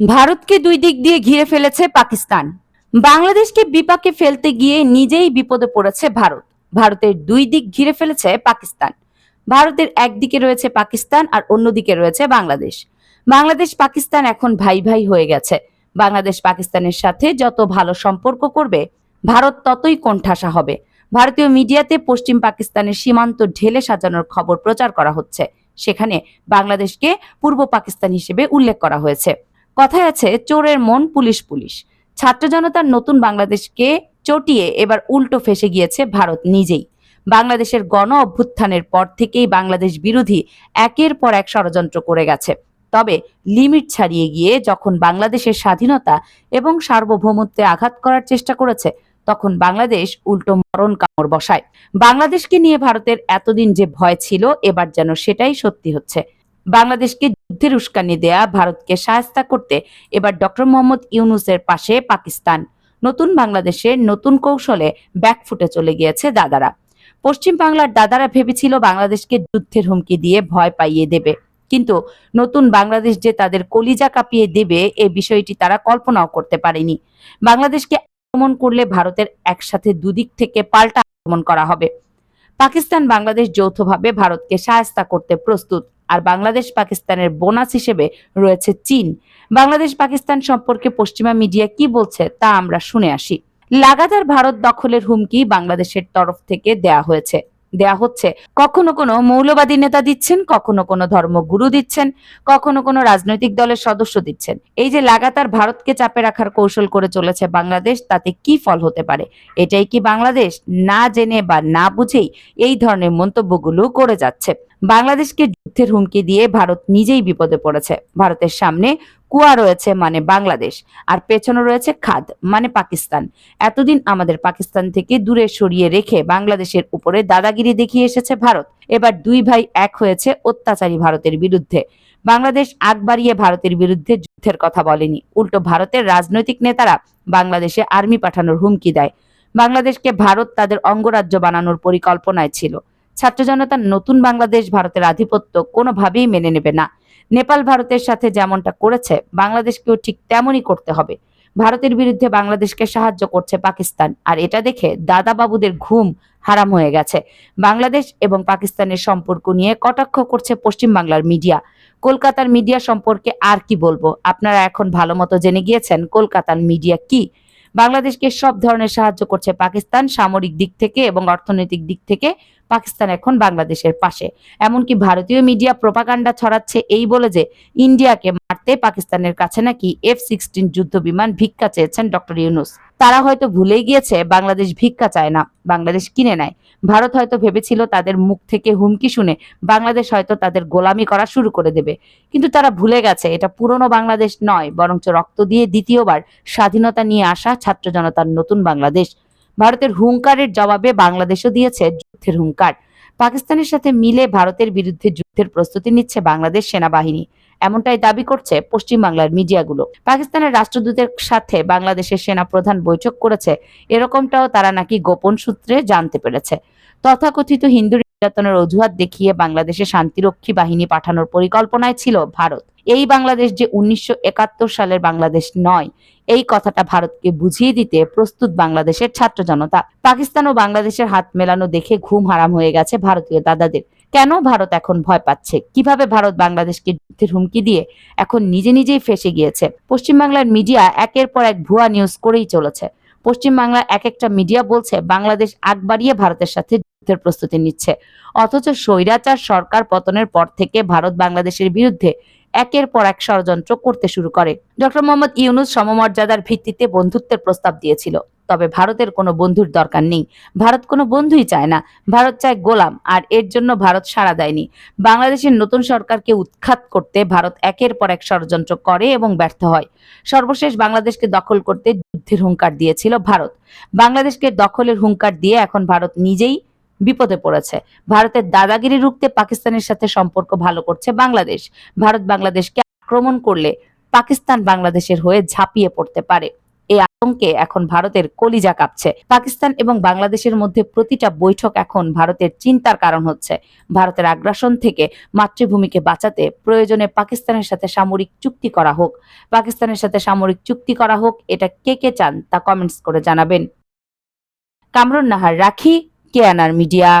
ভারতকে দুই দিক দিয়ে ঘিরে ফেলেছে পাকিস্তান। বাংলাদেশকে বিপাকে ফেলতে গিয়ে নিজেই বিপদে পড়েছে ভারত। ভারতের দুই দিক ঘিরে ফেলেছে পাকিস্তান। ভারতের একদিকে রয়েছে পাকিস্তান আর অন্যদিকে রয়েছে বাংলাদেশ। বাংলাদেশ, পাকিস্তান এখন ভাই ভাই হয়ে গেছে। বাংলাদেশ, পাকিস্তানের সাথে যত ভালো সম্পর্ক করবে, ভারত ততই কোণঠাসা হবে। ভারতীয় মিডিয়াতে পশ্চিম পাকিস্তানের সীমান্ত ঢেলে সাজানোর খবর প্রচার করা হচ্ছে। সেখানে বাংলাদেশকে পূর্ব পাকিস্তান হিসেবে উল্লেখ করা হয়েছে। কথায় আছে, চোরের মন পুলিশ পুলিশ। ছাত্র জনতার নতুন বাংলাদেশকে চটিয়ে এবার উল্টো ফেসে গিয়েছে ভারত নিজেই। বাংলাদেশের গণ অভ্যুত্থানের পর থেকেই বাংলাদেশ বিরোধী একের পর এক ষড়যন্ত্র করে গেছে। তবে লিমিট ছাড়িয়ে গিয়ে যখন বাংলাদেশের স্বাধীনতা এবং সার্বভৌমত্বে আঘাত করার চেষ্টা করেছে, তখন বাংলাদেশ উল্টো মরণ কামড় বসায়। বাংলাদেশকে নিয়ে ভারতের এতদিন যে ভয় ছিল, এবার যেন সেটাই সত্যি হচ্ছে। বাংলাদেশকে যুদ্ধের উস্কানি দেয়া, ভারতকে সাহায্য করতে এবার ডক্টর মোহাম্মদ ইউনুসের পাশে পাকিস্তান। নতুন বাংলাদেশের নতুন কৌশলে ব্যাকফুটে চলে গিয়েছে দাদারা। পশ্চিম বাংলার দাদারা ভেবেছিল বাংলাদেশকে যুদ্ধের হুমকি দিয়ে ভয় পাইয়ে দেবে। কিন্তু নতুন বাংলাদেশ যে তাদের কলিজা কাঁপিয়ে দেবে, এ বিষয়টি তারা কল্পনাও করতে পারেনি। বাংলাদেশকে আক্রমণ করলে ভারতের একসাথে দুদিক থেকে পাল্টা আক্রমণ করা হবে। পাকিস্তান বাংলাদেশ যৌথভাবে ভারতকে সাহায্য করতে প্রস্তুত। আর বাংলাদেশ পাকিস্তানের বোনাস হিসেবে রয়েছে চীন। বাংলাদেশ পাকিস্তান সম্পর্কে পশ্চিমা মিডিয়া কি বলছে তা আমরা শুনে আসি। লাগাতার ভারত দখলের হুমকি বাংলাদেশের তরফ থেকে দেয়া হয়েছে। দেয়া হচ্ছে, কখনো কোনো মৌলবাদী নেতা দিচ্ছেন, কখনো কোনো ধর্মগুরু দিচ্ছেন, কখনো কোনো রাজনৈতিক দলের সদস্য দিচ্ছেন। এই যে লাগাতার ভারতকে চাপে রাখার কৌশল করে চলেছে বাংলাদেশ, তাতে কি ফল হতে পারে? এটাই কি বাংলাদেশ? না জেনে বা না বুঝেই এই ধরনের মন্তব্যগুলো করে যাচ্ছে। বাংলাদেশকে যুদ্ধের হুমকি দিয়ে ভারত নিজেই বিপদে পড়েছে। ভারতের সামনে কুয়া রয়েছে মানে বাংলাদেশ, আর পেছনে রয়েছে খাদ মানে পাকিস্তান। এতদিন আমাদের পাকিস্তান থেকে দূরে সরিয়ে রেখে বাংলাদেশের উপরে দাদাগিরি দেখিয়ে এসেছে ভারত। এবার দুই ভাই এক হয়েছে অত্যাচারী ভারতের বিরুদ্ধে। বাংলাদেশ আগ বাড়িয়ে ভারতের বিরুদ্ধে যুদ্ধের কথা বলেনি। উল্টো ভারতের রাজনৈতিক নেতারা বাংলাদেশে আর্মি পাঠানোর হুমকি দেয়। বাংলাদেশকে ভারত তাদের অঙ্গরাজ্য বানানোর পরিকল্পনায় ছিল। ছাত্র জনতার নতুন বাংলাদেশ ভারতের আধিপত্য কোনোভাবেই মেনে নেবে না। নেপাল ভারতের সাথে যেমনটা করেছে, বাংলাদেশকেও ঠিক তেমনই করতে হবে। ভারতের বিরুদ্ধে বাংলাদেশকে সাহায্য করছে পাকিস্তান। আর এটা দেখে দাদা বাবুদের ঘুম হারাম হয়ে গেছে। বাংলাদেশ এবং পাকিস্তানের সম্পর্ক নিয়ে কটাক্ষ করছে পশ্চিম বাংলার মিডিয়া। কলকাতার মিডিয়া সম্পর্কে আর কি বলব? আপনারা এখন ভালো মতো জেনে গিয়েছেন কলকাতার মিডিয়া কি বাংলাদেশকে সব ধরনের সাহায্য করছে পাকিস্তান সামরিক দিক থেকে এবং অর্থনৈতিক দিক থেকে। পাকিস্তান এখন বাংলাদেশের পাশে। এমনকি ভারতীয় মিডিয়া প্রোপাকাণ্ডা ছড়াচ্ছে এই বলে যে, ইন্ডিয়াকে মারতে পাকিস্তানের কাছে নাকি এফ সিক্সটিন যুদ্ধ বিমান ভিক্ষা চেয়েছেন ডক্টর ইউনুস। তারা হয়তো ভুলেই গিয়েছে, বাংলাদেশ ভিক্ষা চায় না, বাংলাদেশ কিনে নেয়। ভারত হয়তো ভেবেছিল তাদের মুখ থেকে হুমকি শুনে বাংলাদেশ হয়তো তাদের গোলামি করা শুরু করে দেবে। কিন্তু তারা ভুলে গেছে, এটা পুরনো বাংলাদেশ নয়, বরঞ্চ রক্ত দিয়ে দ্বিতীয়বার স্বাধীনতা নিয়ে আসা ছাত্র জনতার নতুন বাংলাদেশ। ভারতের হুঙ্কারের জবাবে বাংলাদেশও দিয়েছে যুদ্ধের হুঙ্কার। পাকিস্তানের সাথে মিলে ভারতের বিরুদ্ধে যুদ্ধের প্রস্তুতি নিচ্ছে বাংলাদেশ সেনাবাহিনী। এমনটাই দাবি করছে পশ্চিম বাংলার মিডিয়াগুলো। পাকিস্তানের রাষ্ট্রদূতের সাথে বাংলাদেশের সেনা প্রধান বৈঠক করেছে, এরকমটাও তারা নাকি গোপন সূত্রে জানতে পেরেছে। তথাকথিত হিন্দু নির্যাতনের অজুহাত দেখিয়ে বাংলাদেশে শান্তিরক্ষী বাহিনী পাঠানোর পরিকল্পনায় ছিল ভারত। এই বাংলাদেশ যে উনিশশো একাত্তর সালের বাংলাদেশ নয়, এই কথাটা ভারতকে বুঝিয়ে দিতে প্রস্তুত বাংলাদেশের ছাত্র জনতা। পাকিস্তান ও বাংলাদেশের হাত মেলানো দেখে ঘুম হারাম হয়ে গেছে ভারতীয় দাদাদের। কেন ভারত এখন ভয় পাচ্ছে? কীভাবে ভারত বাংলাদেশকে যুদ্ধের হুমকি দিয়ে এখন নিজে নিজেই ফেসে গিয়েছে? পশ্চিমবাংলার মিডিয়া একের পর এক ভুয়া নিউজ করেই চলেছে। পশ্চিমবাংলার এক একটা মিডিয়া বলছে, বাংলাদেশ আগ বাড়িয়ে ভারতের সাথে যুদ্ধের প্রস্তুতি নিচ্ছে। অথচ স্বৈরাচার সরকার পতনের পর থেকে ভারত বাংলাদেশের বিরুদ্ধে একের পর এক ষড়যন্ত্র করতে শুরু করে। ডক্টর মোহাম্মদ ইউনুস সমমর্যাদার ভিত্তিতে বন্ধুত্বের প্রস্তাব দিয়েছিল। তবে ভারতের কোনো বন্ধুর দরকার নেই। ভারত কোনো বন্ধুই চায় না। ভারত চায় গোলাম, আর এর জন্য ভারত সাড়া দেয়নি। বাংলাদেশের নতুন সরকারকে উৎখাত করতে ভারত একের পর এক ষড়যন্ত্র করে এবং ব্যর্থ হয়। সর্বশেষ বাংলাদেশকে দখল করতে যুদ্ধের হুঙ্কার দিয়েছিল ভারত। বাংলাদেশকে দখলের হুঙ্কার দিয়ে এখন ভারত নিজেই বিপদে পড়েছে। ভারতের দাদাগিরি রুখতে পাকিস্তানের সাথে সম্পর্ক ভালো করছে বাংলাদেশ। ভারত বাংলাদেশকে আক্রমণ করলে পাকিস্তান বাংলাদেশের হয়ে ঝাঁপিয়ে পড়তে পারে। আতঙ্কে এখন ভারতের কলিজা কাঁপছে। পাকিস্তান এবং বাংলাদেশের মধ্যে প্রতিটা বৈঠক এখন ভারতের চিন্তার কারণ হচ্ছে। ভারতের আগ্রাসন থেকে মাতৃভূমিকে বাঁচাতে প্রয়োজনে পাকিস্তানের সাথে সামরিক চুক্তি করা হোক। পাকিস্তানের সাথে সামরিক চুক্তি করা হোক, এটা কে কে চান তা কমেন্টস করে জানাবেন। কামরুন নাহার রাখি কেয়ানার মিডিয়া।